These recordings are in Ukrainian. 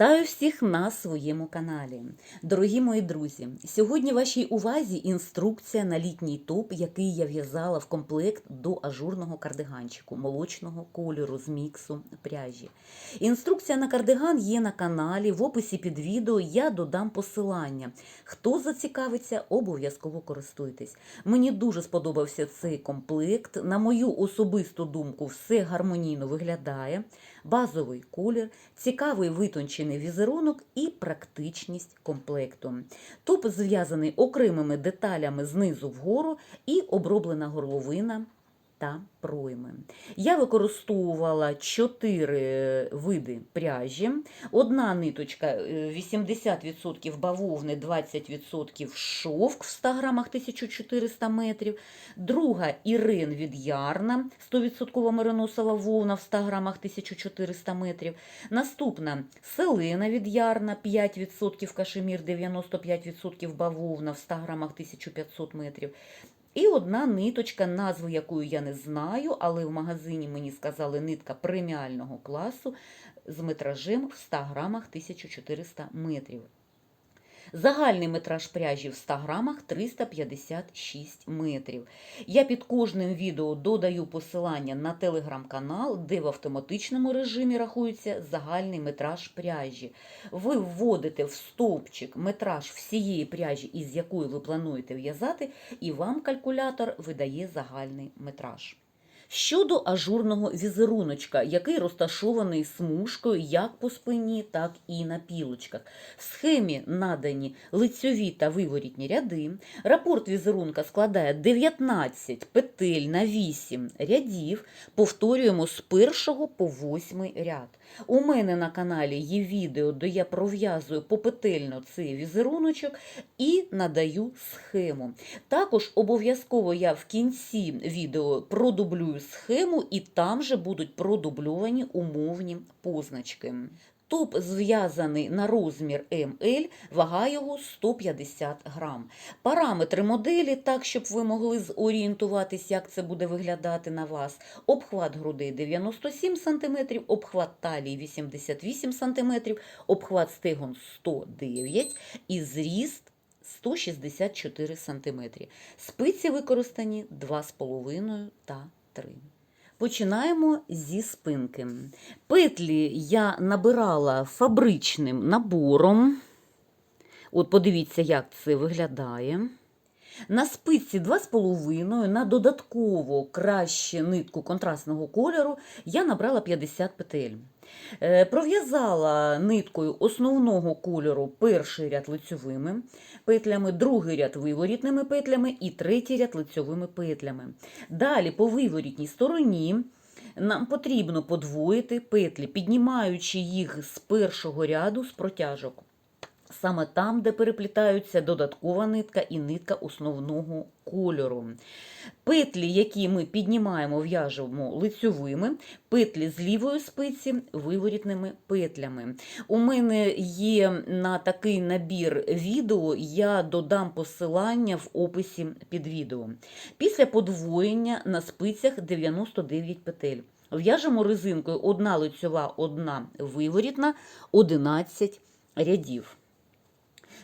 Вітаю всіх на своєму каналі. Дорогі мої друзі, сьогодні вашій увазі інструкція на літній топ, який я в'язала в комплект до ажурного кардиганчику молочного кольору з міксу пряжі. Інструкція на кардиган є на каналі. В описі під відео я додам посилання. Хто зацікавиться, обов'язково користуйтесь. Мені дуже сподобався цей комплект. На мою особисту думку, все гармонійно виглядає. Базовий колір, цікавий витончений візерунок і практичність комплекту. Топ зв'язаний окремими деталями знизу вгору і оброблена горловина та пройми. Я використовувала чотири види пряжі. Одна ниточка е, 80% бавовни, 20% шовк в 100 грамах 1400 метрів. Друга Ірин від Ярна, 100% мериносова вовна в 100 грамах 1400 метрів. Наступна Селена від Ярна, 5% кашемір, 95% бавовна в 100 грамах 1500 метрів. І одна ниточка, назву якої я не знаю, але в магазині мені сказали нитка преміального класу з метражем в 100 грамах 1400 метрів. Загальний метраж пряжі в 100 грамах 356 метрів. Я під кожним відео додаю посилання на телеграм-канал, де в автоматичному режимі рахується загальний метраж пряжі. Ви вводите в стовпчик метраж всієї пряжі, із якої ви плануєте в'язати, і вам калькулятор видає загальний метраж. Щодо ажурного візеруночка, який розташований смужкою як по спині, так і на пілочках. В схемі надані лицьові та виворітні ряди. Рапорт візерунка складає 19 петель на 8 рядів. Повторюємо з першого по восьмий ряд. У мене на каналі є відео, де я пров'язую попетельно цей візеруночок і надаю схему. Також обов'язково я в кінці відео продублюю схему, і там же будуть продубльовані умовні позначки. Топ зв'язаний на розмір МЛ, вага його 150 грам. Параметри моделі, так, щоб ви могли зорієнтуватись, як це буде виглядати на вас. Обхват грудей 97 см, обхват талії 88 см, обхват стегон 109 і зріст 164 см. Спиці використані 2,5 та 3. Починаємо зі спинки. Петлі я набирала фабричним набором. От подивіться, як це виглядає. На спиці 2,5 на додатково краще нитку контрастного кольору я набрала 50 петель. Е, Пров'язала ниткою основного кольору перший ряд лицьовими петлями, другий ряд виворітними петлями і третій ряд лицьовими петлями. Далі по виворітній стороні нам потрібно подвоїти петлі, піднімаючи їх з першого ряду з протяжок. Саме там, де переплітаються додаткова нитка і нитка основного кольору. Петлі, які ми піднімаємо, в'яжемо лицьовими, петлі з лівої спиці виворітними петлями. У мене є на такий набір відео, я додам посилання в описі під відео. Після подвоєння на спицях 99 петель. В'яжемо резинкою одна лицьова, одна виворітна, 11 рядів.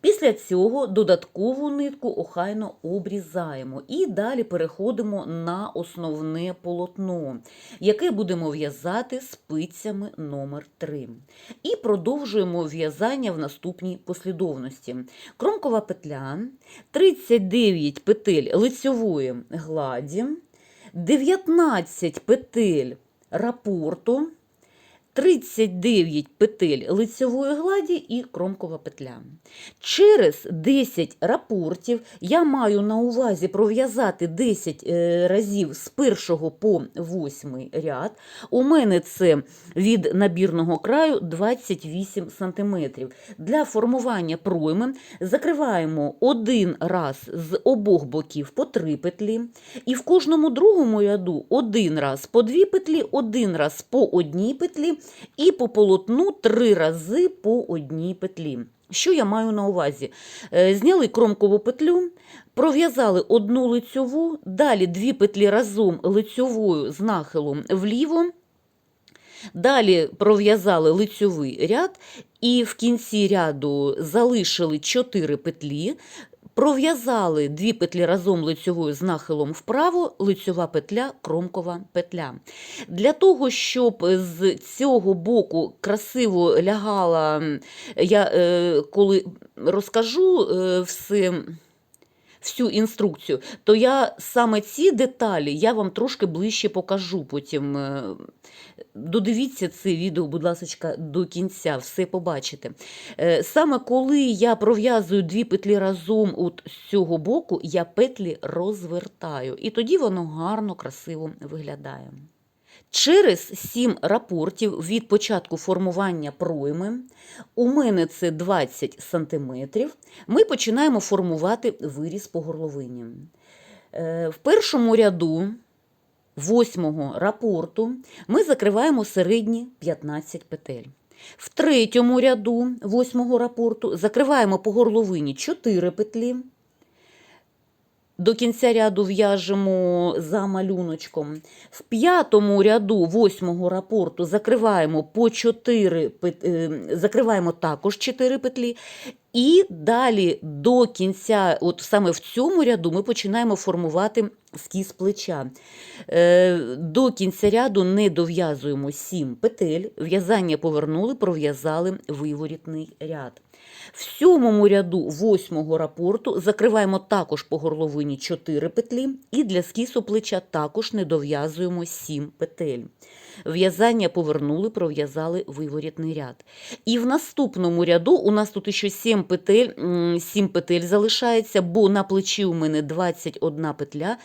Після цього додаткову нитку охайно обрізаємо і далі переходимо на основне полотно, яке будемо в'язати спицями номер 3 І продовжуємо в'язання в наступній послідовності. Кромкова петля, 39 петель лицьової гладі, 19 петель рапорту. 39 петель лицьової гладі і кромкова петля. Через 10 рапортів я маю на увазі пров'язати 10 е, разів з першого по 8 ряд. У мене це від набірного краю 28 см. Для формування пройми закриваємо один раз з обох боків по 3 петлі. І в кожному другому ряду один раз по 2 петлі, один раз по одній петлі і по полотну три рази по одній петлі. Що я маю на увазі? Е, Зняли кромкову петлю, пров'язали одну лицьову, далі дві петлі разом лицьовою з нахилом вліво. Далі пров'язали лицьовий ряд і в кінці ряду залишили 4 петлі, пров'язали дві петлі разом лицьовою з нахилом вправо, лицьова петля, кромкова петля. Для того, щоб з цього боку красиво лягала, я е, коли розкажу е, все всю інструкцію, то я саме ці деталі я вам трошки ближче покажу потім. е, Додивіться це відео, будь ласка, до кінця, все побачите. Е, Саме коли я пров'язую дві петлі разом от з цього боку, я петлі розвертаю. І тоді воно гарно, красиво виглядає. Через 7 рапортів від початку формування пройми, у мене це 20 см, ми починаємо формувати виріз по горловині. Е, В першому ряду восьмого рапорту ми закриваємо середні 15 петель. В третьому ряду восьмого рапорту закриваємо по горловині 4 петлі. До кінця ряду в'яжемо за малюночком. В п'ятому ряду восьмого рапорту закриваємо по 4 е, закриваємо також 4 петлі. І далі до кінця, от саме в цьому ряду, ми починаємо формувати скіз плеча. Е, До кінця ряду не дов'язуємо 7 петель, в'язання повернули, пров'язали виворітний ряд. В сьомому ряду восьмого рапорту закриваємо також по горловині 4 петлі і для скісу плеча також не дов'язуємо 7 петель. В'язання повернули, пров'язали виворітний ряд. І в наступному ряду у нас тут ще 7 петель, 7 петель залишається, бо на плечі у мене 21 петля.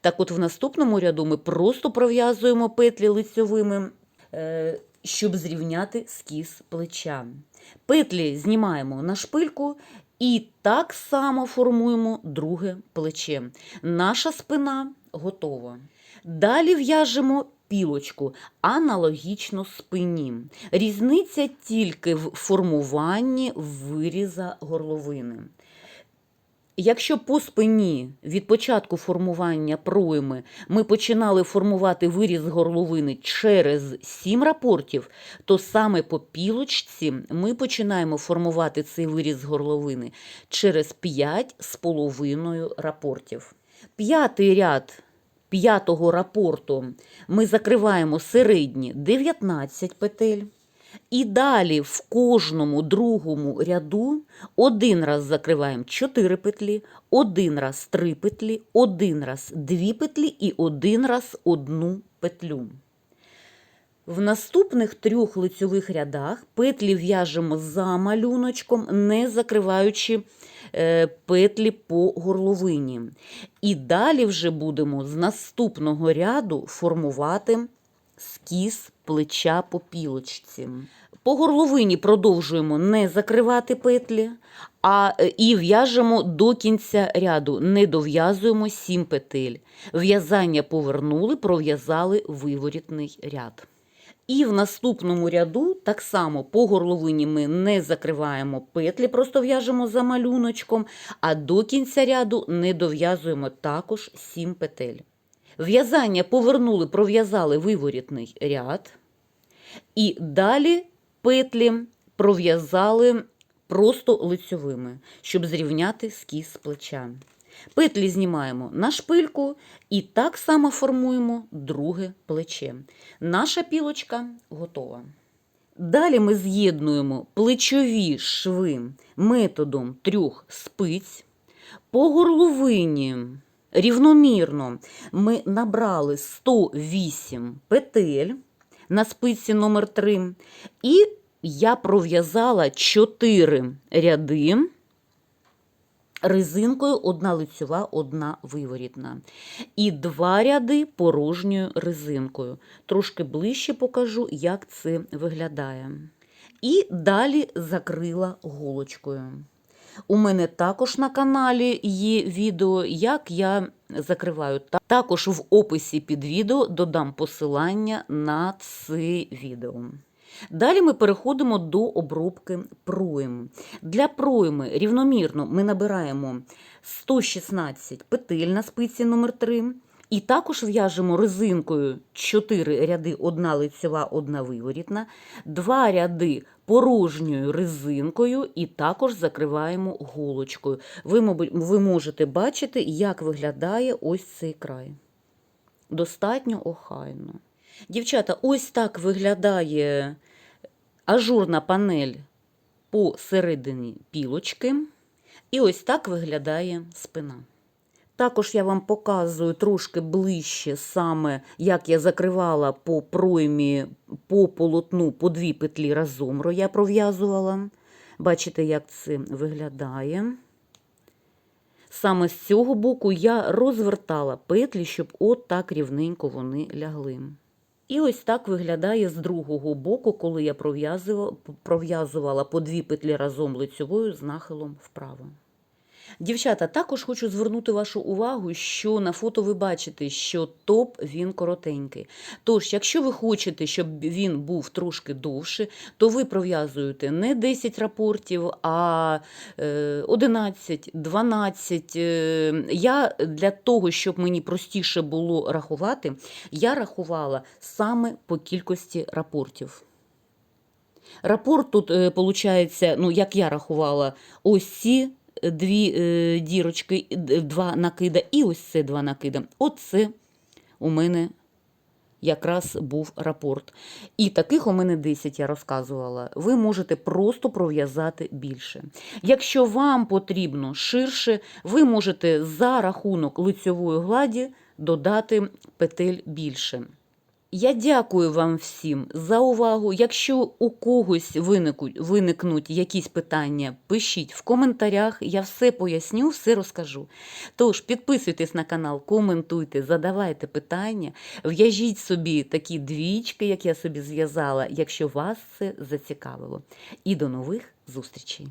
Так от в наступному ряду ми просто пров'язуємо петлі лицьовими, е, щоб зрівняти скіз плеча. Петлі знімаємо на шпильку і так само формуємо друге плече. Наша спина готова. Далі в'яжемо пілочку, аналогічно спині. Різниця тільки в формуванні виріза горловини. Якщо по спині від початку формування пройми ми починали формувати виріз горловини через 7 рапортів, то саме по пілочці ми починаємо формувати цей виріз горловини через 5 з половиною рапортів. П'ятий ряд п'ятого рапорту ми закриваємо середні 19 петель. І далі в кожному другому ряду один раз закриваємо 4 петлі, один раз 3 петлі, один раз 2 петлі і один раз одну петлю. В наступних трьох лицьових рядах петлі в'яжемо за малюночком, не закриваючи е, петлі по горловині. І далі вже будемо з наступного ряду формувати скіз плеча по пілочці. По горловині продовжуємо не закривати петлі, а е, і в'яжемо до кінця ряду, не дов'язуємо 7 петель. В'язання повернули, пров'язали виворітний ряд. І в наступному ряду так само по горловині ми не закриваємо петлі, просто в'яжемо за малюночком, а до кінця ряду не дов'язуємо також 7 петель. В'язання повернули, пров'язали виворітний ряд. І далі петлі пров'язали просто лицьовими, щоб зрівняти скіз плеча. Петлі знімаємо на шпильку і так само формуємо друге плече. Наша пілочка готова. Далі ми з'єднуємо плечові шви методом трьох спиць. По горловині рівномірно ми набрали 108 петель на спиці номер 3 і я пров'язала 4 ряди резинкою одна лицьова, одна виворітна. І два ряди порожньою резинкою. Трошки ближче покажу, як це виглядає. І далі закрила голочкою. У мене також на каналі є відео, як я закриваю. Та- Також в описі під відео додам посилання на це відео. Далі ми переходимо до обробки пройм. Для пройми рівномірно ми набираємо 116 петель на спиці номер 3 І також в'яжемо резинкою 4 ряди, одна лицева, одна виворітна, 2 ряди порожньою резинкою і також закриваємо голочкою. Ви, ви можете бачити, як виглядає ось цей край. Достатньо охайно. Дівчата, ось так виглядає ажурна панель посередині пілочки. І ось так виглядає спина. Також я вам показую трошки ближче саме, як я закривала по проймі по полотну по дві петлі разом я пров'язувала. Бачите, як це виглядає. Саме з цього боку я розвертала петлі, щоб от так рівненько вони лягли. І ось так виглядає з другого боку, коли я пров'язувала, по дві петлі разом лицьовою з нахилом вправо. Дівчата, також хочу звернути вашу увагу, що на фото ви бачите, що топ він коротенький. Тож, якщо ви хочете, щоб він був трошки довше, то ви пров'язуєте не 10 рапортів, а е, 11, 12. Е, Я для того, щоб мені простіше було рахувати, я рахувала саме по кількості рапортів. Рапорт тут, виходить, ну, як я рахувала, ось ці дві е, дірочки, два накида, і ось це два накида. Оце у мене якраз був рапорт. І таких у мене 10 я розказувала. Ви можете просто пров'язати більше. Якщо вам потрібно ширше, ви можете за рахунок лицьової гладі додати петель більше. Я дякую вам всім за увагу. Якщо у когось виникнуть, якісь питання, пишіть в коментарях, я все поясню, все розкажу. Тож підписуйтесь на канал, коментуйте, задавайте питання, в'яжіть собі такі двічки, як я собі зв'язала, якщо вас це зацікавило. І до нових зустрічей!